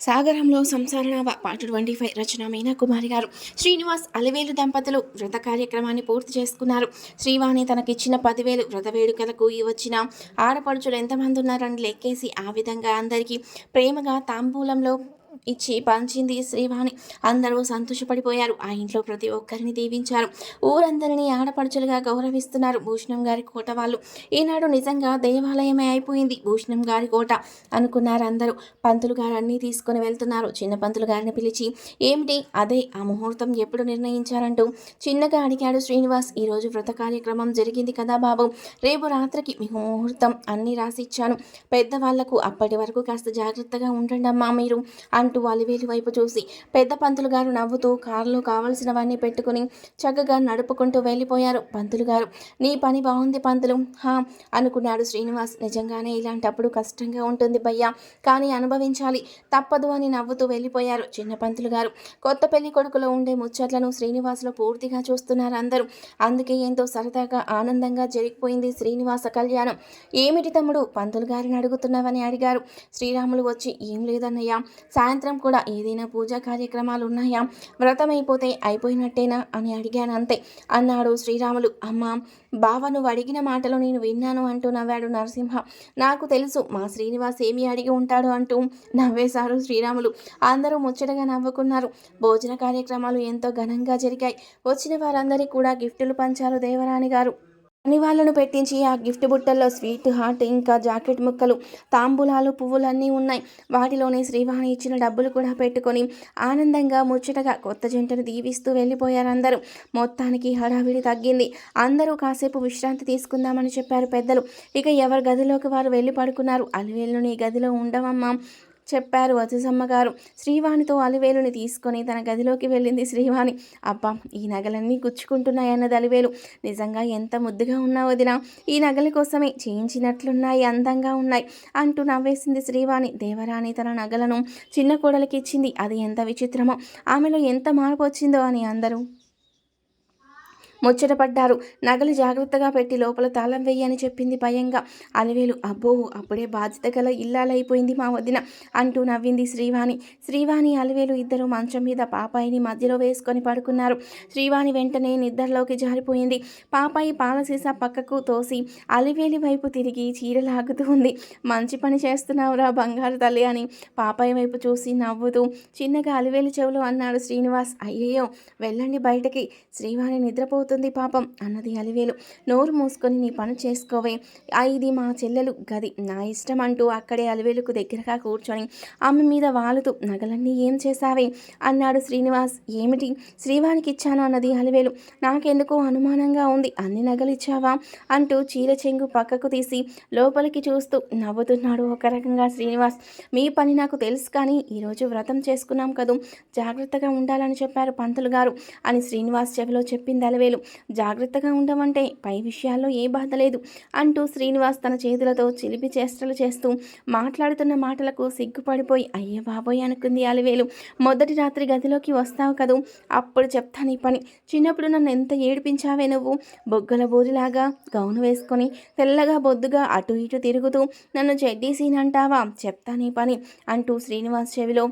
సాగరంలో సంసారనావ part twenty five రచన మీనా కుమారి గారు. శ్రీనివాస్ అలివేలు దంపతులు వ్రత కార్యక్రమాన్ని పూర్తి చేసుకున్నారు. శ్రీవాణి తనకిచ్చిన పదివేలు వ్రత వేడుకలకు వచ్చిన ఆడపడుచులు ఎంతమంది ఉన్నారని లెక్కేసి ఆ విధంగా అందరికీ ప్రేమగా తాంబూలంలో ఇచ్చి పంచింది శ్రీవాణి. అందరూ సంతోషపడిపోయారు. ఆ ఇంట్లో ప్రతి ఒక్కరిని దీవించారు. ఊరందరినీ ఆడపడుచులుగా గౌరవిస్తున్నారు భూషణం గారి కోట వాళ్ళు. ఈనాడు నిజంగా దేవాలయమే అయిపోయింది భూషణం గారి కోట అనుకున్నారు అందరూ. పంతులు గారు అన్నీ తీసుకొని వెళ్తున్నారు. చిన్న పంతులు గారిని పిలిచి ఏమిటి? అదే ఆ ముహూర్తం ఎప్పుడు నిర్ణయించారంటూ? చిన్నగా అడిగాడు శ్రీనివాస్. ఈరోజు వ్రత కార్యక్రమం జరిగింది కదా బాబు. రేపు రాత్రికి మీకు ముహూర్తం అన్నీ రాసిచ్చాను పెద్దవాళ్ళకు అప్పటి వరకు కాస్త జాగ్రత్తగా ఉండండి అమ్మా మీరు. అంటూ అలివేలు వైపు చూసి పెద్ద పంతులు గారు నవ్వుతూ కారులో కావలసినవన్నీ పెట్టుకుని చక్కగా నడుపుకుంటూ వెళ్ళిపోయారు. పంతులు గారు నీ పని బాగుంది పంతులు. హా అనుకున్నాడు శ్రీనివాస్. నిజంగానే ఇలాంటప్పుడు కష్టంగా ఉంటుంది భయ్యా కానీ అనుభవించాలి. తప్పదు అని నవ్వుతూ వెళ్ళిపోయారు చిన్న పంతులు గారు. కొత్త పెళ్ళి కొడుకులో ఉండే ముచ్చట్లను శ్రీనివాసులో పూర్తిగా చూస్తున్నారు అందరూ. అందుకే ఎంతో సరదాగా ఆనందంగా జరిగిపోయింది శ్రీనివాస కళ్యాణం. ఏమిటి తమ్ముడు? పంతులు గారిని అడుగుతున్నావని అడిగారు. శ్రీరాములు వచ్చి ఏం లేదన్నయ్య సాయంత్రం కూడా ఏదైనా పూజా కార్యక్రమాలు ఉన్నాయా వ్రతం అయిపోతే అయిపోయినట్టేనా? అని అడిగాను అంతే అన్నాడు శ్రీరాములు. అమ్మ బావ నువ్వు అడిగిన మాటలు నేను విన్నాను అంటూ నవ్వాడు నరసింహ. నాకు తెలుసు మా శ్రీనివాస్ ఏమి అడిగి ఉంటాడు అంటూ నవ్వేశారు శ్రీరాములు. అందరూ ముచ్చటగా నవ్వుకున్నారు. భోజన కార్యక్రమాలు ఎంతో ఘనంగా జరిగాయి. వచ్చిన వారందరికీ కూడా గిఫ్టులు పంచారు దేవరాణి గారు. అని వాళ్ళను పెట్టించి ఆ గిఫ్ట్ బుట్టల్లో స్వీట్ హార్ట్ ఇంకా జాకెట్ ముక్కలు తాంబూలాలు పువ్వులన్నీ ఉన్నాయి. వాటిలోనే శ్రీవాణి ఇచ్చిన డబ్బులు కూడా పెట్టుకొని ఆనందంగా ముచ్చటగా కొత్త జంటను దీవిస్తూ వెళ్ళిపోయారు అందరూ. మొత్తానికి హడావిడి తగ్గింది. అందరూ కాసేపు విశ్రాంతి తీసుకుందామని చెప్పారు పెద్దలు. ఇక ఎవరి గదిలోకి వారు వెళ్ళి పడుకున్నారు? అలివేళ్ళు నీ గదిలో ఉండవమ్మా. చెప్పారు వజసమ్మ గారు. శ్రీవాణితో అలివేలుని తీసుకొని తన గదిలోకి వెళ్ళింది శ్రీవాణి. అబ్బా ఈ నగలన్నీ గుచ్చుకుంటున్నాయన్నది అలివేలు. నిజంగా ఎంత ముద్దుగా ఉన్నావు వదినా ఈ నగల కోసమే చేయించినట్లున్నాయి అందంగా ఉన్నాయి అంటూ నవ్వేసింది శ్రీవాణి. దేవరాణి తన నగలను చిన్న కోడలికి ఇచ్చింది. అది ఎంత విచిత్రమో ఆమెలో ఎంత మార్పు వచ్చిందో అని అందరూ ముచ్చటపడ్డారు నగలు జాగ్రత్తగా పెట్టి లోపల తాళం వెయ్యని చెప్పింది భయంగా. అలివేలు అబ్బో అప్పుడే బాధ్యత గల ఇల్లాలైపోయింది మా వదిన అంటూ నవ్వింది శ్రీవాణి. శ్రీవాణి అలివేలు ఇద్దరు మంచం మీద పాపాయిని మధ్యలో వేసుకొని పడుకున్నారు. శ్రీవాణి వెంటనే నిద్రలోకి జారిపోయింది. పాపాయి పాల సీసా పక్కకు తోసి అలివేలి వైపు తిరిగి చీర లాగుతూ ఉంది. మంచి పని చేస్తున్నావురా బంగారు తల్లి అని పాపాయి వైపు చూసి నవ్వుతూ చిన్నగా అలివేలి చెవులు అన్నాడు శ్రీనివాస్. అయ్యయ్యో వెళ్ళండి బయటకి శ్రీవాణి అయిపోతుంది పాపం అన్నది అలివేలు. నోరు మూసుకొని నీ పని చేసుకోవే. ఇది మా చెల్లెలు గది. నా ఇష్టం అంటూ అక్కడే అలివేలుకు దగ్గరగా కూర్చొని ఆమె మీద వాలుతూ నగలన్నీ ఏం చేశావే? అన్నాడు శ్రీనివాస్. ఏమిటి? శ్రీవానికి ఇచ్చాను అన్నది అలివేలు. నాకెందుకో అనుమానంగా ఉంది. అన్ని నగలు ఇచ్చావా అంటూ చీర చెంగు పక్కకు తీసి లోపలికి చూస్తూ నవ్వుతున్నాడు ఒక రకంగా శ్రీనివాస్. మీ పని నాకు తెలుసు కానీ ఈరోజు వ్రతం చేసుకున్నాం కదూ. జాగ్రత్తగా ఉండాలని చెప్పారు పంతులు గారు అని శ్రీనివాస్ చెవిలో చెప్పింది అలవేలు. జాగ్రత్తగా ఉండమంటే పై విషయాల్లో ఏ బాధ లేదు అంటూ శ్రీనివాస్ తన చేతులతో చిలిపి చేష్టలు చేస్తూ మాట్లాడుతున్న మాటలకు సిగ్గుపడిపోయి అయ్యే బాబోయ్ అనుకుంది అలివేలు. మొదటి రాత్రి గదిలోకి వస్తావు కదూ అప్పుడు చెప్తాను ఈ పని. చిన్నప్పుడు నన్ను ఎంత ఏడిపించావే నువ్వు? బొగ్గల బోరిలాగా గౌను వేసుకొని తెల్లగా బొద్దుగా అటు ఇటు తిరుగుతూ నన్ను చెడ్డీసీనంటావా చెప్తాను ఈ పని అంటూ శ్రీనివాస్ చెవిలో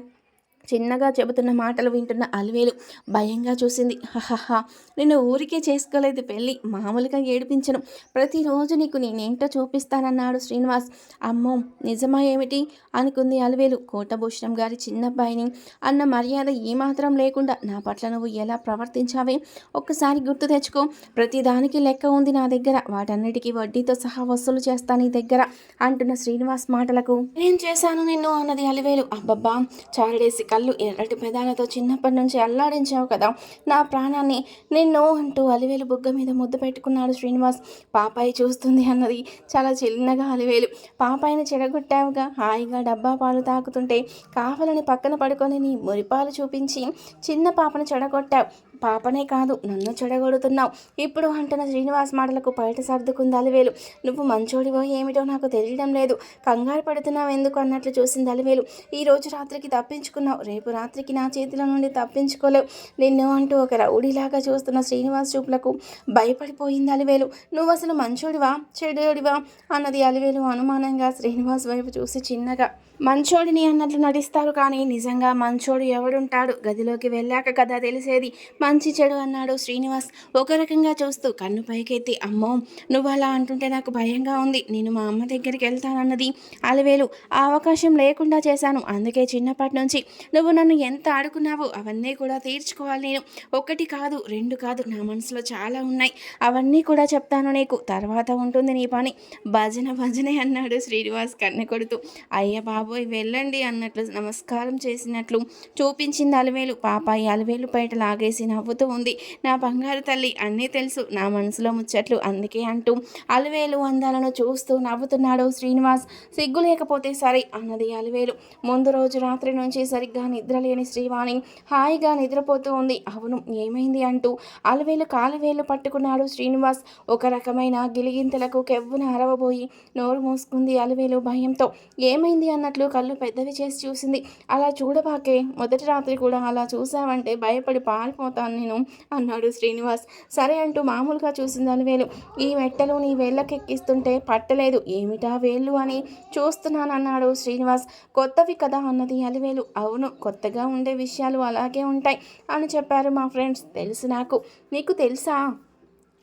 చిన్నగా చెబుతున్న మాటలు వింటున్న అలివేలు భయంగా చూసింది. హహహా నేను ఊరికే చేసుకోలేదు పెళ్ళి. మామూలుగా ఏడిపించను. ప్రతిరోజు నీకు నేనేంటో చూపిస్తానన్నాడు శ్రీనివాస్. అమ్మో నిజమా ఏమిటి? అనుకుంది అలివేలు. కోటభూషణం గారి చిన్నబ్బాయిని అన్న మర్యాద ఏమాత్రం లేకుండా నా పట్ల నువ్వు ఎలా ప్రవర్తించావే? ఒక్కసారి గుర్తు తెచ్చుకో. ప్రతిదానికి లెక్క ఉంది నా దగ్గర. వాటన్నిటికీ వడ్డీతో సహా వసూలు చేస్తాను నీ దగ్గర అంటున్న శ్రీనివాస్ మాటలకు. ఏం చేశాను నిన్ను? అన్నది అలివేలు. అబ్బబ్బా చారడేసి కళ్ళు ఎర్రటి పెదాలతో చిన్నప్పటి నుంచి అల్లాడించావు కదా. నా ప్రాణాన్ని నిన్ను అంటూ అలివేలు బుగ్గ మీద ముద్దు పెట్టుకున్నాడు శ్రీనివాస్. పాపాయి చూస్తుంది అన్నది చాలా చిన్నగా అలివేలు. పాపాయిని చెడగొట్టావుగా. హాయిగా డబ్బా పాలు తాకుతుంటే కావాలని పక్కన పడుకొని నీ మురిపాలు చూపించి చిన్న పాపను చెడగొట్టావు. పాపనే కాదు నన్ను చెడగొడుతున్నావు. ఇప్పుడు అంటున్న శ్రీనివాస్ మాటలకు బయట సర్దుకుంది అలివేలు నువ్వు మంచోడివో ఏమిటో నాకు తెలియడం లేదు. కంగారు పడుతున్నావు ఎందుకు అన్నట్లు చూసింది అలివేలు ఈ రోజు రాత్రికి తప్పించుకున్నావు. రేపు రాత్రికి నా చేతిలో నుండి తప్పించుకోలేవు. నిన్ను అంటూ ఒక రౌడీలాగా చూస్తున్న శ్రీనివాస్ చూపులకు భయపడిపోయింది అలివేలు నువ్వు అసలు మంచోడివా? చెడోడివా? అన్నది అలివేలు అనుమానంగా శ్రీనివాస్ వైపు చూసి చిన్నగా. మంచోడిని అన్నట్లు నటిస్తారు కానీ నిజంగా మంచోడు ఎవడుంటాడు? గదిలోకి వెళ్ళాక కదా తెలిసేది? మంచి చెడు అన్నాడు శ్రీనివాస్. ఒక రకంగా చూస్తూ కన్ను పైకెత్తి అమ్మో నువ్వు అలా అంటుంటే నాకు భయంగా ఉంది. నేను మా అమ్మ దగ్గరికి వెళ్తానన్నది అలవేలు. ఆ అవకాశం లేకుండా చేశాను. అందుకే చిన్నప్పటి నుంచి నువ్వు నన్ను ఎంత ఆడుకున్నావో అవన్నీ కూడా తీర్చుకోవాలి నేను. ఒకటి కాదు రెండు కాదు నా మనసులో చాలా ఉన్నాయి. అవన్నీ కూడా చెప్తాను నీకు. తర్వాత ఉంటుంది నీ పని. భజన భజనే అన్నాడు శ్రీనివాస్ కన్ను కొడుతూ. అయ్య బాబోయ్ వెళ్ళండి అన్నట్లు నమస్కారం చేసినట్లు చూపించింది అలవేలు. పాపాయి అలవేలు బయట లాగేసిన నవ్వుతూ ఉంది. నా బంగారు తల్లి అన్నీ తెలుసు. నా మనసులో ముచ్చట్లు అందుకే అంటూ అలవేలు అందాలను చూస్తూ నవ్వుతున్నాడు శ్రీనివాస్. సిగ్గు లేకపోతే సరే అన్నది అలవేలు. ముందు రోజు రాత్రి నుంచి సరిగ్గా నిద్రలేని శ్రీవాణి హాయిగా నిద్రపోతూ ఉంది. అవును ఏమైంది? అంటూ అలవేలు కాలువేలు పట్టుకున్నాడు శ్రీనివాస్. ఒక రకమైన గిలిగింతలకు కెవ్వున అరవబోయి నోరు మూసుకుంది అలవేలు భయంతో. ఏమైంది? అన్నట్లు కళ్ళు పెద్దవి చేసి చూసింది. అలా చూడబాకే మొదటి రాత్రి కూడా అలా చూసావంటే భయపడి పారిపోతాను. నేను అన్నాడు శ్రీనివాస్. సరే అంటూ మామూలుగా చూసింది వేలు ఈ మెట్టలు నీ వేళ్ళకెక్కిస్తుంటే పట్టలేదు. ఏమిటా వేళ్ళు అని చూస్తున్నానన్నాడు శ్రీనివాస్. కొత్తవి కదా అన్నది అలివేలు. అవును కొత్తగా ఉండే విషయాలు అలాగే ఉంటాయి అని చెప్పారు మా ఫ్రెండ్స్. తెలుసు నాకు. నీకు తెలుసా?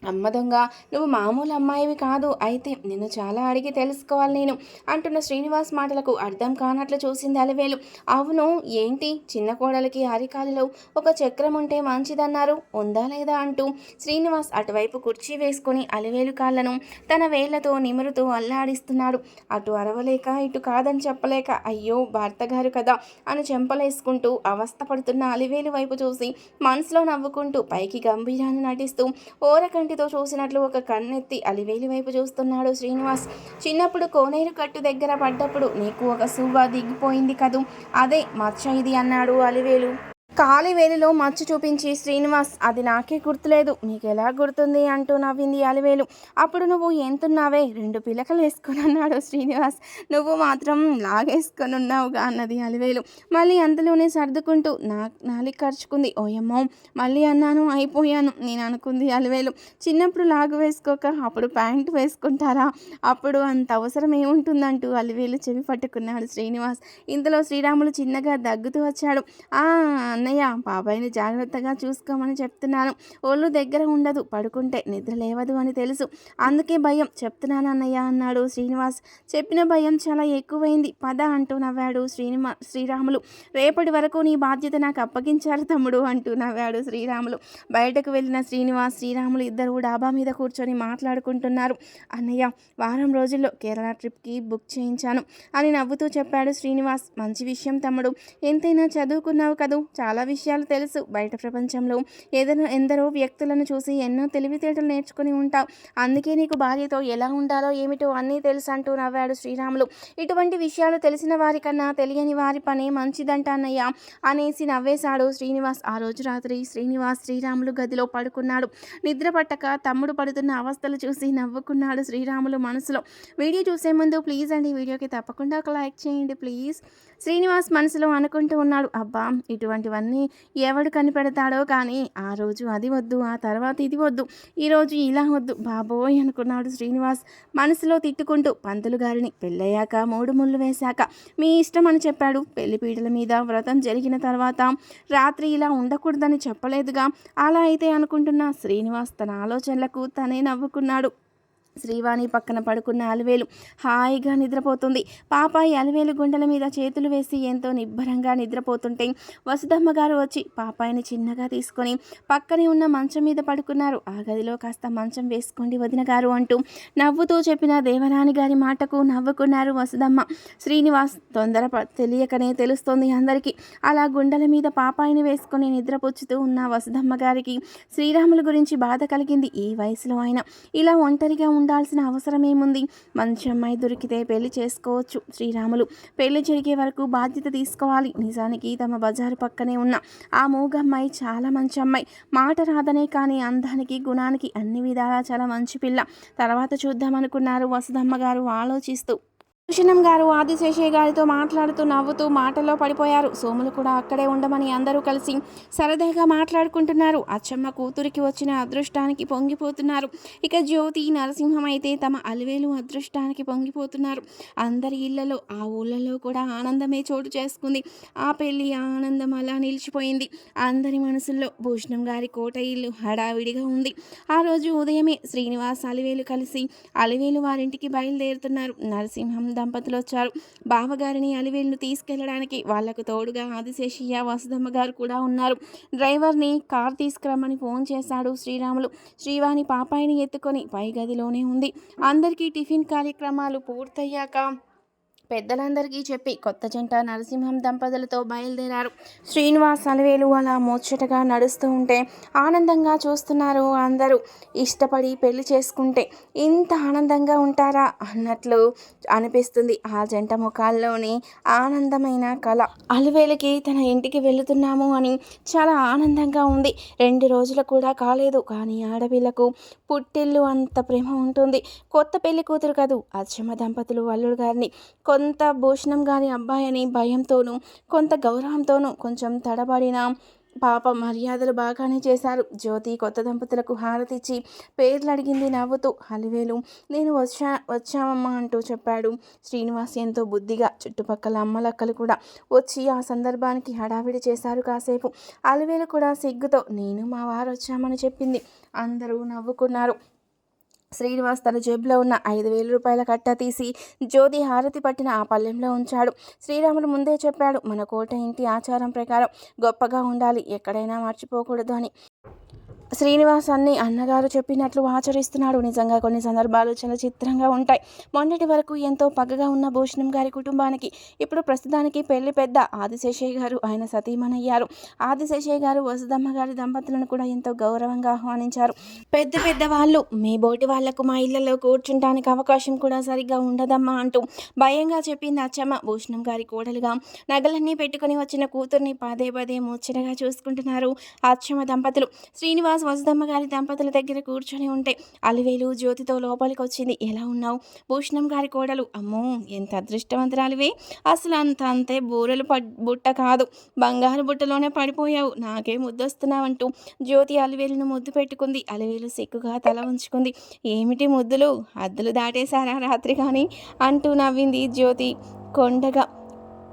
అమ్మ దొంగ నువ్వు మామూలు అమ్మాయివి కాదు అయితే నిన్ను చాలా అడిగి తెలుసుకోవాలి నేను అంటున్న శ్రీనివాస్ మాటలకు అర్థం కానట్లు చూసింది అలివేలు. అవును ఏంటి? చిన్న కోడలికి అరికాలిలో ఒక చక్రం ఉంటే మంచిదన్నారు ఉందా లేదా అంటూ శ్రీనివాస్ అటువైపు కుర్చీ వేసుకొని అలివేలు కాళ్ళను తన వేళ్ళతో నిమురుతూ అల్లాడిస్తున్నాడు. అటు అరవలేక ఇటు కాదని చెప్పలేక అయ్యో భర్త గారు కదా అని చెంపలేసుకుంటూ అవస్థపడుతున్న అలివేలు వైపు చూసి మనసులో నవ్వుకుంటూ పైకి గంభీరాన్ని నటిస్తూ కంటితో చూసినట్లు ఒక కన్నెత్తి అలివేలి వైపు చూస్తున్నాడు శ్రీనివాస్. చిన్నప్పుడు కోనేరు కట్టు దగ్గర పడ్డప్పుడు నీకు ఒక సువ్వ దిగిపోయింది కదూ? అదే మచ్చ ఇది అన్నాడు అలివేలు. కాలివేలిలో మచ్చు మచ్చ చూపించి శ్రీనివాస్ అది నాకే గుర్తులేదు. మీకు ఎలా గుర్తుంది అంటూ నవ్వింది అలివేలు. అప్పుడు నువ్వు ఎంతున్నావే? రెండు పిలకలు వేసుకుని అన్నాడు శ్రీనివాస్. నువ్వు మాత్రం లాగేసుకొని ఉన్నావుగా అన్నది అలివేలు. మళ్ళీ అంతలోనే సర్దుకుంటూ నా నాలిక ఖర్చుకుంది ఓయమ్మో మళ్ళీ అన్నాను అయిపోయాను నేను అనుకుంది అలివేలు. చిన్నప్పుడు లాగు వేసుకోక అప్పుడు ప్యాంటు వేసుకుంటారా? అప్పుడు అంత అవసరం ఏముంటుందంటూ అలివేలు చెవి పట్టుకున్నాడు శ్రీనివాస్. ఇంతలో శ్రీరాములు చిన్నగా దగ్గుతూ వచ్చాడు. ఆ అన్నయ్య బాబాయ్ని జాగ్రత్తగా చూసుకోమని చెప్తున్నాను. ఒళ్ళు దగ్గర ఉండదు పడుకుంటే నిద్ర లేవదు అని తెలుసు. అందుకే భయం చెప్తున్నాను అన్నయ్య అన్నాడు శ్రీనివాస్. చెప్పిన భయం చాలా ఎక్కువైంది. పద అంటూ నవ్వాడు శ్రీనివా శ్రీరాములు. రేపటి వరకు నీ బాధ్యత నాకు అప్పగించారు తమ్ముడు అంటూ నవ్వాడు శ్రీరాములు. బయటకు వెళ్ళిన శ్రీనివాస్ శ్రీరాములు ఇద్దరు డాబా మీద కూర్చొని మాట్లాడుకుంటున్నారు. అన్నయ్య వారం రోజుల్లో కేరళ ట్రిప్కి బుక్ చేయించాను అని నవ్వుతూ చెప్పాడు శ్రీనివాస్. మంచి విషయం తమ్ముడు. ఎంతైనా చదువుకున్నావు కదూ చాలా చాలా విషయాలు తెలుసు. బయట ప్రపంచంలో ఏదైనా ఎందరో వ్యక్తులను చూసి ఎన్నో తెలివితేటలు నేర్చుకుని ఉంటావు. అందుకే నీకు భార్యతో ఎలా ఉండాలో ఏమిటో అన్నీ తెలుసు అంటూ నవ్వాడు శ్రీరాములు. ఇటువంటి విషయాలు తెలిసిన వారికన్నా తెలియని వారి పనే మంచిదంట అనేసి నవ్వేశాడు శ్రీనివాస్. ఆ రోజు రాత్రి శ్రీనివాస్ శ్రీరాములు గదిలో పడుకున్నాడు. నిద్ర పట్టక తమ్ముడు పడుతున్న అవస్థలు చూసి నవ్వుకున్నాడు శ్రీరాములు మనసులో. వీడియో చూసే ముందు ప్లీజ్ అండి వీడియోకి తప్పకుండా ఒక లైక్ చేయండి ప్లీజ్. శ్రీనివాస్ మనసులో అనుకుంటూ ఉన్నాడు. అబ్బా ఇటువంటివన్నీ ఎవడు కనిపెడతాడో కానీ ఆ రోజు అది వద్దు ఆ తర్వాత ఇది వద్దు ఈరోజు ఇలా వద్దు. బాబోయ్ అనుకున్నాడు శ్రీనివాస్. మనసులో తిట్టుకుంటూ పంతులు గారిని పెళ్ళయ్యాక మూడు ముళ్ళు వేశాక. మీ ఇష్టం అని చెప్పాడు. పెళ్ళిపీటల మీద వ్రతం జరిగిన తర్వాత రాత్రి ఇలా ఉండకూడదని చెప్పలేదుగా. అలా అయితే అనుకుంటున్న శ్రీనివాస్ తన ఆలోచనలకు తనే నవ్వుకున్నాడు. శ్రీవాణి పక్కన పడుకున్న అలివేలు హాయిగా నిద్రపోతుంది. పాపాయి అలివేలు గుండెల మీద చేతులు వేసి ఎంతో నిబ్బరంగా నిద్రపోతుంటే వసుదమ్మ గారు వచ్చి పాపాయిని చిన్నగా తీసుకొని పక్కనే ఉన్న మంచం మీద పడుకున్నారు. ఆ గదిలో కాస్త మంచం వేసుకోండి వదిన గారు అంటూ నవ్వుతూ చెప్పిన దేవరాణి గారి మాటకు నవ్వుకున్నారు వసుదమ్మ శ్రీనివాస్ తొందర తెలియకనే తెలుస్తోంది అందరికీ. అలా గుండెల మీద పాపాయిని వేసుకొని నిద్రపుచ్చుతూ ఉన్న వసుదమ్మ గారికి శ్రీరాముల గురించి బాధ కలిగింది. ఈ వయసులో ఆయన ఇలా ఒంటరిగా ఉండాల్సిన అవసరం ఏముంది? మంచి అమ్మాయి దొరికితే పెళ్ళి చేసుకోవచ్చు. శ్రీరాములు పెళ్ళి జరిగే వరకు బాధ్యత తీసుకోవాలి. నిజానికి తమ బజారు పక్కనే ఉన్న ఆ మూగమ్మాయి చాలా మంచి అమ్మాయి. మాట రాదనే కానీ అందానికి గుణానికి అన్ని విధాలా చాలా మంచి పిల్ల. తర్వాత చూద్దామనుకున్నారు వసుదమ్మ గారు ఆలోచిస్తూ. భూషణం గారు ఆదిశేషయ్య గారితో మాట్లాడుతూ నవ్వుతూ మాటలో పడిపోయారు. సోములు కూడా అక్కడే ఉండమని అందరూ కలిసి సరదాగా మాట్లాడుకుంటున్నారు. అచ్చమ్మ కూతురికి వచ్చిన అదృష్టానికి పొంగిపోతున్నారు. ఇక జ్యోతి నరసింహం అయితే తమ అలివేలు అదృష్టానికి పొంగిపోతున్నారు. అందరి ఇళ్ళలో ఆ ఊళ్ళలో కూడా ఆనందమే చోటు చేసుకుంది. ఆ పెళ్ళి ఆనందం అలా నిలిచిపోయింది. అందరి మనసుల్లో భూషణం గారి కోట ఇల్లు హడావిడిగా ఉంది. ఆ రోజు ఉదయమే శ్రీనివాస్ అలివేలు కలిసి అలివేలు వారింటికి బయలుదేరుతున్నారు. నరసింహం దంపతులు వచ్చారు. బావగారిని అలివేలును తీసుకెళ్ళడానికి వాళ్ళకు తోడుగా ఆదిశేషయ్య వసుదమ్మ గారు కూడా ఉన్నారు. డ్రైవర్ని కార్ తీసుకురమ్మని ఫోన్ చేశాడు శ్రీరాములు. శ్రీవాణి పాపాయిని ఎత్తుకొని పై గదిలోనే ఉంది. అందరికీ టిఫిన్ కార్యక్రమాలు పూర్తయ్యాక పెద్దలందరికీ చెప్పి కొత్త జంట నరసింహం దంపతులతో బయలుదేరారు. శ్రీనివాస్ అలవేలు అలా ముచ్చటగా నడుస్తూ ఉంటే ఆనందంగా చూస్తున్నారు అందరూ. ఇష్టపడి పెళ్ళి చేసుకుంటే ఇంత ఆనందంగా ఉంటారా అన్నట్లు అనిపిస్తుంది ఆ జంట ముఖాల్లోని ఆనందమైన కళ. అలివేలకి తన ఇంటికి వెళుతున్నాము అని చాలా ఆనందంగా ఉంది. రెండు రోజులు కూడా కాలేదు కానీ ఆడపిల్లకు పుట్టిల్లు అంత ప్రేమ ఉంటుంది. కొత్త పెళ్ళి కూతురు కదూ. అచ్చమ్మ దంపతులు అల్లుడు గారిని కొత్త కొంత భూషణం గారి అబ్బాయి అని భయంతోనూ కొంత గౌరవంతోనూ కొంచెం తడబడిన పాప మర్యాదలు బాగానే చేశారు. జ్యోతి కొత్త దంపతులకు హారతిచ్చి పేర్లు అడిగింది నవ్వుతూ అలివేలు నేను వచ్చా వచ్చామమ్మా అంటూ చెప్పాడు. శ్రీనివాస్ ఎంతో బుద్ధిగా చుట్టుపక్కల అమ్మలక్కలు కూడా వచ్చి ఆ సందర్భానికి హడావిడి చేశారు కాసేపు. అలివేలు కూడా సిగ్గుతో నేను మా వారు వచ్చామని చెప్పింది. అందరూ నవ్వుకున్నారు. శ్రీనివాస్ తన జేబులో ఉన్న ఐదు వేల రూపాయల కట్ట తీసి జ్యోతి హారతి పట్టిన ఆ పల్లెంలో ఉంచాడు. శ్రీరాముడు ముందే చెప్పాడు మన కోట ఇంటి ఆచారం ప్రకారం గొప్పగా ఉండాలి ఎక్కడైనా మర్చిపోకూడదు అని. శ్రీనివాస్ అన్ని అన్నగారు చెప్పినట్లు ఆచరిస్తున్నాడు. నిజంగా కొన్ని సందర్భాలు చాలా చిత్రంగా ఉంటాయి. మొన్నటి వరకు ఎంతో పగగా ఉన్న భూషణం గారి కుటుంబానికి ఇప్పుడు ప్రస్తుతానికి పెళ్ళి పెద్ద ఆదిశేషయ్య గారు ఆయన సతీమణయ్యారు. ఆదిశేషయ్య గారు వసుదమ్మ గారి దంపతులను కూడా ఎంతో గౌరవంగా ఆహ్వానించారు. పెద్ద పెద్ద వాళ్ళు మీ బోటి వాళ్ళకు మా ఇళ్ళలో కూర్చుంటానికి అవకాశం కూడా సరిగ్గా ఉండదమ్మా అంటూ భయంగా చెప్పింది అచ్చమ్మ. భూషణం గారి కోడలుగా నగలన్నీ పెట్టుకుని వచ్చిన కూతుర్ని పదే పదే ముచ్చటగా చూసుకుంటున్నారు అచ్చమ్మ దంపతులు. శ్రీనివాస్ వసుదమ్మ గారి దంపతుల దగ్గర కూర్చొని ఉంటే అలివేలు జ్యోతితో లోపలికి వచ్చింది ఎలా ఉన్నావు? భూషణం గారి కోడలు. అమ్మో ఎంత అదృష్టవంతురాలివే. అసలు అంత అంతే బూరెలు పడ్ బుట్ట కాదు. బంగారు బుట్టలోనే పడిపోయావు. నాకే ముద్దొస్తున్నావంటూ జ్యోతి అలివేలును ముద్దు పెట్టుకుంది. అలివేలు సిగ్గుగా తల ఉంచుకుంది ఏమిటి ముద్దులు? అద్దులు దాటేశారా రాత్రి కానీ? అంటూ నవ్వింది జ్యోతి కొండగా.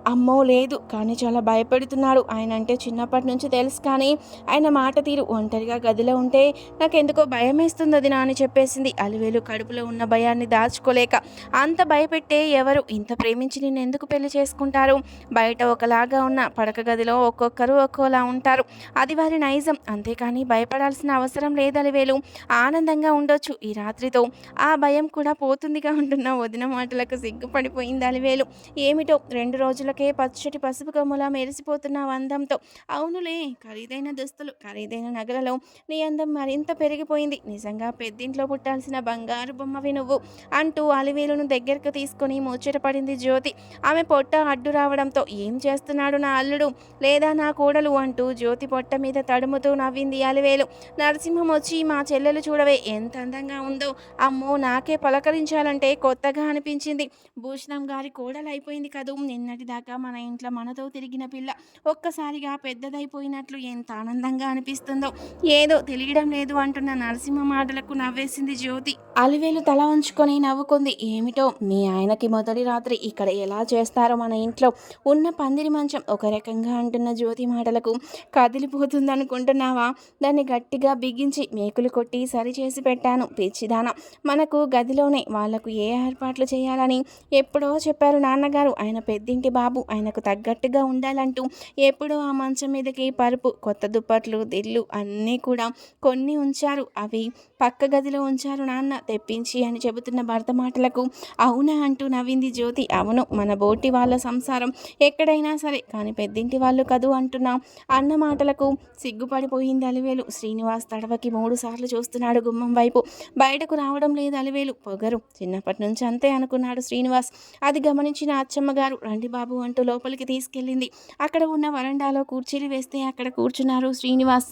అమ్మో లేదు కానీ చాలా భయపెడుతున్నాడు. ఆయన అంటే చిన్నప్పటి నుంచి తెలుసు కానీ ఆయన మాట తీరు ఒంటరిగా గదిలో ఉంటే నాకెందుకో భయం వేస్తుంది అది అని చెప్పేసింది. అలివేలు కడుపులో ఉన్న భయాన్ని దాచుకోలేక అంత భయపెట్టే ఎవరు? ఇంత ప్రేమించి నేను ఎందుకు పెళ్ళి చేసుకుంటారు? బయట ఒకలాగా ఉన్న పడక గదిలో ఒక్కొక్కరు ఒక్కోలా ఉంటారు. అది వారి నైజం. అంతేకాని భయపడాల్సిన అవసరం లేదు అలివేలు. ఆనందంగా ఉండొచ్చు. ఈ రాత్రితో ఆ భయం కూడా పోతుందిగా ఉంటున్న వదిన మాటలకు సిగ్గుపడిపోయింది అలివేలు. ఏమిటో రెండు రోజుల రోజులకే పచ్చటి పసుపు కమ్ములా మెరిసిపోతున్న అందంతో అవునులే ఖరీదైన దుస్తులు ఖరీదైన నగలలో నీ అందం మరింత పెరిగిపోయింది. నిజంగా పెద్దింట్లో పుట్టాల్సిన బంగారు బొమ్మవి నువ్వు అంటూ అలివేలును దగ్గరకు తీసుకొని ముచ్చటపడింది జ్యోతి. ఆమె పొట్ట అడ్డు రావడంతో ఏం చేస్తున్నాడు నా అల్లుడు? లేదా నా కోడలు అంటూ జ్యోతి పొట్ట మీద తడుముతూ నవ్వింది అలివేలు. నరసింహం వచ్చి మా చెల్లెలు చూడవే ఎంత అందంగా ఉందో. అమ్మో నాకే పలకరించాలంటే కొత్తగా అనిపించింది. భూషణం గారి కోడలు అయిపోయింది కదూ నిన్నటి దాకా మన ఇంట్లో మనతో తిరిగిన పిల్ల ఒక్కసారిగా పెద్దదైపోయినట్లు ఎంత ఆనందంగా అనిపిస్తుందో. ఏదో తెలియడం లేదు అంటున్న నరసింహ మాటలకు నవ్వేసింది జ్యోతి. అలివేలు తల ఉంచుకొని నవ్వుకుంది. ఏమిటో? మీ ఆయనకి మొదటి రాత్రి ఇక్కడ ఎలా చేస్తారో మన ఇంట్లో ఉన్న పందిరి మంచం ఒక రకంగా అంటున్న జ్యోతి మాటలకు కదిలిపోతుందనుకుంటున్నావా? దాన్ని గట్టిగా బిగించి మేకులు కొట్టి సరిచేసి పెట్టాను. పిచ్చిదాన! మనకు గదిలోనే వాళ్ళకు ఏ ఏర్పాట్లు చేయాలని ఎప్పుడో చెప్పారు నాన్నగారు. ఆయన పెద్దింటి బాబు బాబు ఆయనకు తగ్గట్టుగా ఉండాలంటూ ఎప్పుడో ఆ మంచం మీదకి పరుపు కొత్త దుప్పట్లు దిల్లు అన్నీ కూడా కొన్ని ఉంచారు. అవి పక్క గదిలో ఉంచారు నాన్న తెప్పించి అని చెబుతున్న భర్త మాటలకు. అవునా అంటూ నవ్వింది జ్యోతి. అవును మన బోటి వాళ్ళ సంసారం ఎక్కడైనా సరే కానీ పెద్దింటి వాళ్ళు కదూ అంటున్నా. అన్న మాటలకు సిగ్గుపడిపోయింది అలివేలు. శ్రీనివాస్ తడవకి మూడు సార్లు చూస్తున్నాడు గుమ్మం వైపు. బయటకు రావడం లేదు అలివేలు. పొగరు చిన్నప్పటి నుంచి అంతే అనుకున్నాడు శ్రీనివాస్. అది గమనించిన అచ్చమ్మ గారు రండి బాబు అంటూ లోపలికి తీసుకెళ్ళింది. అక్కడ ఉన్న వరండాలో కుర్చీలు వేస్తే అక్కడ కూర్చున్నారు శ్రీనివాస్.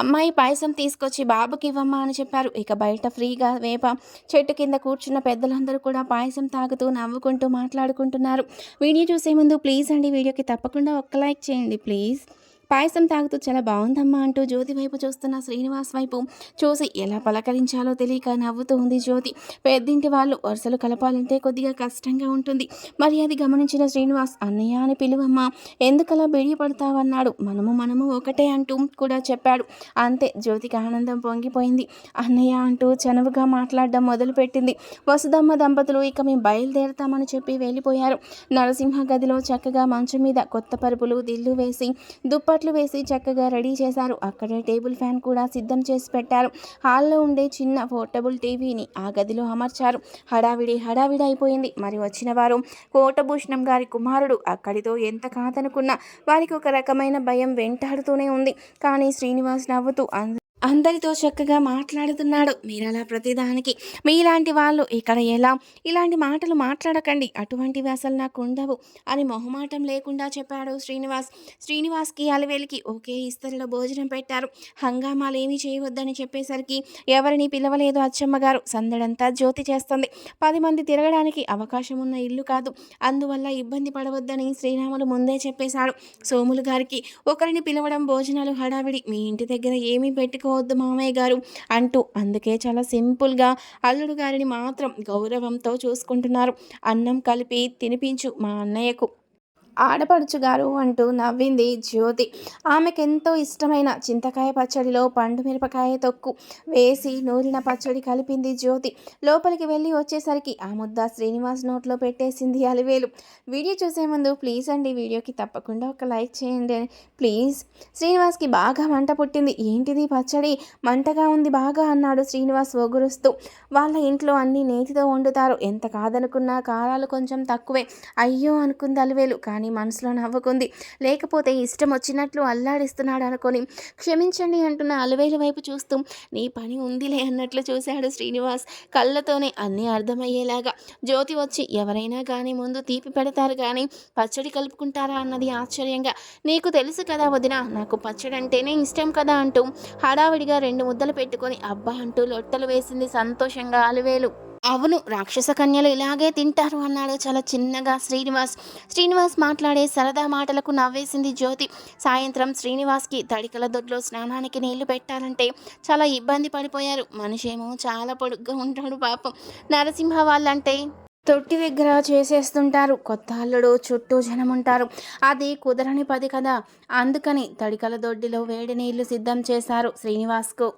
అమ్మాయి పాయసం తీసుకొచ్చి బాబుకి ఇవ్వమ్మా అని చెప్పారు. ఇక బయట ఫ్రీగా వేప చెట్టు కింద కూర్చున్న పెద్దలందరూ కూడా పాయసం తాగుతూ నవ్వుకుంటూ మాట్లాడుకుంటున్నారు. వీడియో చూసే ముందు ప్లీజ్ అండి వీడియోకి తప్పకుండా ఒక్క లైక్ చేయండి. ప్లీజ్. పాయసం తాగుతూ చాలా బాగుందమ్మా అంటూ జ్యోతి వైపు చూస్తున్న శ్రీనివాస్ వైపు చూసి ఎలా పలకరించాలో తెలియక నవ్వుతూ ఉంది జ్యోతి. పెద్దింటి వాళ్ళు వరుసలు కలపాలంటే కొద్దిగా కష్టంగా ఉంటుంది. మరి అది గమనించిన శ్రీనివాస్ అన్నయ్య అని పిలువమ్మా. ఎందుకలా పడతావన్నాడు మనము మనము ఒకటే అంటూ కూడా చెప్పాడు. అంతే జ్యోతికి ఆనందం పొంగిపోయింది. అన్నయ్య అంటూ చనువుగా మాట్లాడడం మొదలుపెట్టింది. వసుదమ్మ దంపతులు ఇక మేము బయలుదేరతామని చెప్పి వెళ్ళిపోయారు. నరసింహ గదిలో చక్కగా మంచం మీద కొత్త పరుపులు దిల్లు వేసి దుప్ప ఏర్పాట్లు వేసి చక్కగా రెడీ చేశారు. అక్కడే టేబుల్ ఫ్యాన్ కూడా సిద్ధం చేసి పెట్టారు. హాల్లో ఉండే చిన్న పోర్టబుల్ టీవీని ఆ గదిలో అమర్చారు. హడావిడి హడావిడి అయిపోయింది. మరి వచ్చిన వారు కోటభూషణం గారి కుమారుడు. అక్కడితో ఎంత కాదనుకున్నా వారికి ఒక రకమైన భయం వెంటాడుతూనే ఉంది. కానీ శ్రీనివాస్ నవ్వుతూ అందరితో చక్కగా మాట్లాడుతున్నాడు. మీరు అలా ప్రతిదానికి. మీలాంటి వాళ్ళు ఇక్కడ ఎలా? ఇలాంటి మాటలు మాట్లాడకండి. అటువంటివి అసలు నాకు ఉండవు. అని మొహమాటం లేకుండా చెప్పాడు శ్రీనివాస్. శ్రీనివాస్కి అలవేలికి ఒకే ఇస్తరిలో భోజనం పెట్టారు. హంగామాలు ఏమీ చేయవద్దని చెప్పేసరికి ఎవరిని పిలవలేదు అచ్చమ్మ గారు. సందడంతా జ్యోతి చేస్తుంది. పది మంది తిరగడానికి అవకాశం ఉన్న ఇల్లు కాదు. అందువల్ల ఇబ్బంది పడవద్దని శ్రీరాములు ముందే చెప్పేశాడు సోములు గారికి ఒకరిని పిలవడం భోజనాలు హడావిడి. మీ ఇంటి దగ్గర ఏమీ పెట్టుకో చేసుకోవద్దు మామయ్య గారు అంటూ అందుకే చాలా సింపుల్గా అల్లుడు గారిని మాత్రం గౌరవంతో చూసుకుంటున్నారు. అన్నం కలిపి తినిపించు మా అన్నయ్యకు. ఆడపడుచు గారు అంటూ నవ్వింది జ్యోతి. ఆమెకెంతో ఇష్టమైన చింతకాయ పచ్చడిలో పండు మిరపకాయ తొక్కు వేసి నూరిన పచ్చడి కలిపింది జ్యోతి. లోపలికి వెళ్ళి వచ్చేసరికి ఆ ముద్ద శ్రీనివాస్ నోట్లో పెట్టేసింది అలివేలు. వీడియో చూసే ముందు ప్లీజ్ అండి వీడియోకి తప్పకుండా ఒక లైక్ చేయండి ప్లీజ్. శ్రీనివాస్కి బాగా మంట పుట్టింది. ఏంటిది పచ్చడి? మంటగా ఉంది బాగా అన్నాడు శ్రీనివాస్ ఒగురుస్తూ వాళ్ళ ఇంట్లో అన్ని నేతితో వండుతారు. ఎంత కాదనుకున్నా కారాలు కొంచెం తక్కువే. అయ్యో అనుకుంది అలివేలు. కానీ అని మనసులో నవ్వుకుంది. లేకపోతే ఇష్టం వచ్చినట్లు అల్లాడిస్తున్నాడు అనుకొని క్షమించండి అంటున్న అలవేల వైపు చూస్తూ నీ పని ఉందిలే అన్నట్లు చూశాడు శ్రీనివాస్. కళ్ళతోనే అన్నీ అర్థమయ్యేలాగా జ్యోతి వచ్చి ఎవరైనా కానీ ముందు తీపి పెడతారు కానీ పచ్చడి కలుపుకుంటారా అన్నది ఆశ్చర్యంగా నీకు తెలుసు కదా వదిన నాకు పచ్చడి అంటేనే ఇష్టం కదా అంటూ హడావిడిగా రెండు ముద్దలు పెట్టుకొని అబ్బా అంటూ లొట్టలు వేసింది సంతోషంగా అలవేలు. అవును రాక్షస కన్యలు ఇలాగే తింటారు అన్నాడు చాలా చిన్నగా శ్రీనివాస్. శ్రీనివాస్ మాట్లాడే సరదా మాటలకు నవ్వేసింది జ్యోతి. సాయంత్రం శ్రీనివాస్కి తడికల దొడ్లో స్నానానికి నీళ్ళు పెట్టాలంటే చాలా ఇబ్బంది పడిపోయారు. మనిషేమో చాలా పొడుగ్గా ఉంటాడు పాపం. నరసింహ వాళ్ళంటే తొట్టి దగ్గర చేసేస్తుంటారు. కొత్త అల్లుడు చుట్టూ జనం ఉంటారు. అది కుదరని పది కదా. అందుకని తడికల దొడ్డిలో వేడి నీళ్ళు సిద్ధం చేశారు శ్రీనివాస్కు.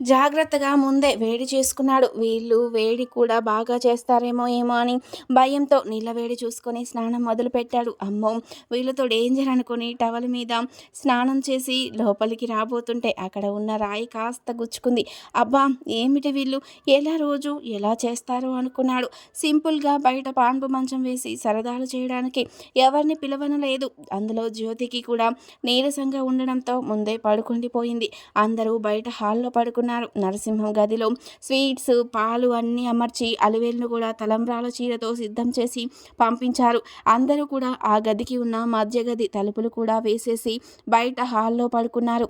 జాగ్రత్తగా ముందే వేడి చేసుకున్నాడు. వీళ్ళు వేడి కూడా బాగా చేస్తారేమో ఏమో అని భయంతో నీళ్ళ వేడి చూసుకొని స్నానం మొదలుపెట్టాడు. అమ్మో వీళ్ళతో డేంజర్ అనుకుని టవల్ మీద స్నానం చేసి లోపలికి రాబోతుంటే అక్కడ ఉన్న రాయి కాస్త గుచ్చుకుంది. అబ్బా ఏమిటి వీళ్ళు? ఎలా రోజు? ఎలా చేస్తారు అనుకున్నాడు. సింపుల్గా బయట పాన్పు మంచం వేసి సరదాలు చేయడానికి ఎవరిని పిలవనలేదు. అందులో జ్యోతికి కూడా నీరసంగా ఉండడంతో ముందే పడుకుండిపోయింది. అందరూ బయట హాల్లో పడుకుని ఉన్నారు. నరసింహం గదిలో స్వీట్స్ పాలు అన్నీ అమర్చి అలివేలును కూడా తలంబ్రాల చీరతో సిద్ధం చేసి పంపించారు. అందరూ కూడా ఆ గదికి ఉన్న మధ్య గది తలుపులు కూడా వేసేసి బయట హాల్లో పడుకున్నారు.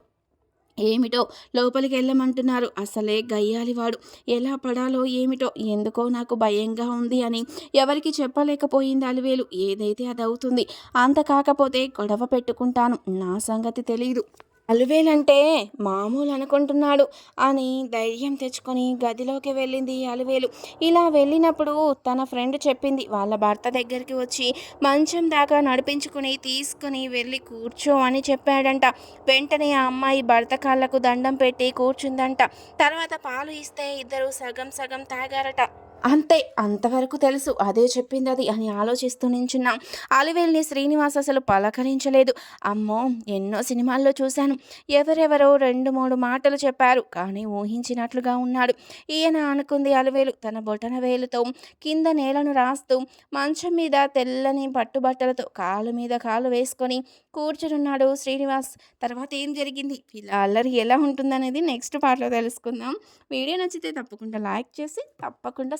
ఏమిటో లోపలికి వెళ్ళమంటున్నారు. అసలే గయ్యాలివాడు. ఎలా పడాలో ఏమిటో ఎందుకో నాకు భయంగా ఉంది అని ఎవరికి చెప్పలేకపోయింది అలివేలు. ఏదైతే అది అవుతుంది అంత కాకపోతే గొడవ పెట్టుకుంటాను. నా సంగతి తెలియదు అలువేలంటే మామూలు అనుకుంటున్నాడు అని ధైర్యం తెచ్చుకొని గదిలోకి వెళ్ళింది అలువేలు. ఇలా వెళ్ళినప్పుడు తన ఫ్రెండ్ చెప్పింది. వాళ్ళ భర్త దగ్గరికి వచ్చి మంచం దాకా నడిపించుకుని తీసుకుని వెళ్ళి కూర్చో అని చెప్పాడంట. వెంటనే ఆ అమ్మాయి భర్త కాళ్ళకు దండం పెట్టి కూర్చుందంట. తర్వాత పాలు ఇస్తే ఇద్దరు సగం సగం తాగారట. అంతే అంతవరకు తెలుసు. అదే చెప్పింది అది అని ఆలోచిస్తూ నించున్నాం. అలివేల్ని శ్రీనివాస్ అసలు పలకరించలేదు. అమ్మో ఎన్నో సినిమాల్లో చూశాను. ఎవరెవరో రెండు మూడు మాటలు చెప్పారు. కానీ ఊహించినట్లుగా ఉన్నాడు. ఈయన అనుకుంది అలివేలు తన బొటన వేలుతో కింద నేలను రాస్తూ మంచం మీద తెల్లని పట్టుబట్టలతో కాలు మీద కాలు వేసుకొని కూర్చునున్నాడు శ్రీనివాస్. తర్వాత ఏం జరిగింది? ఇలా అల్లరి ఎలా ఉంటుందనేది నెక్స్ట్ పార్ట్లో తెలుసుకుందాం. వీడియో నచ్చితే తప్పకుండా లైక్ చేసి తప్పకుండా